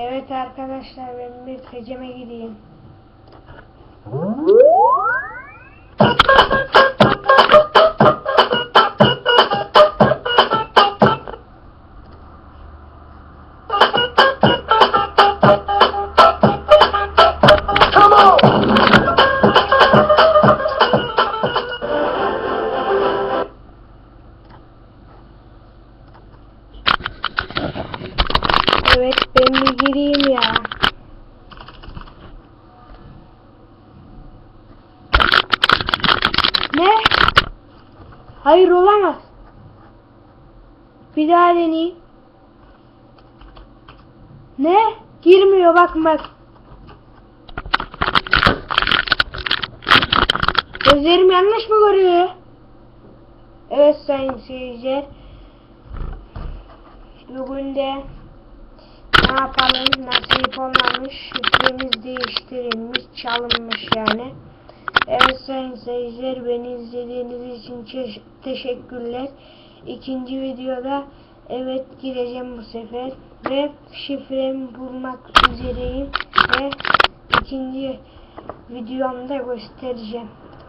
Evet arkadaşlar ben bir teceme gideyim. Evet ben bir gireyim ya. Ne? Hayır olamaz. Bir daha deneyeyim. Ne? Girmiyor bak bak. Gözlerim yanlış mı görüyor? Evet sayın seyirciler. Bugün de ne yapalım nasip olmamış şifremiz değiştirilmiş çalınmış yani. Evet sayın seyirciler beni izlediğiniz için teşekkürler. İkinci videoda evet gireceğim bu sefer ve şifremi bulmak üzereyim ve ikinci videomda göstereceğim.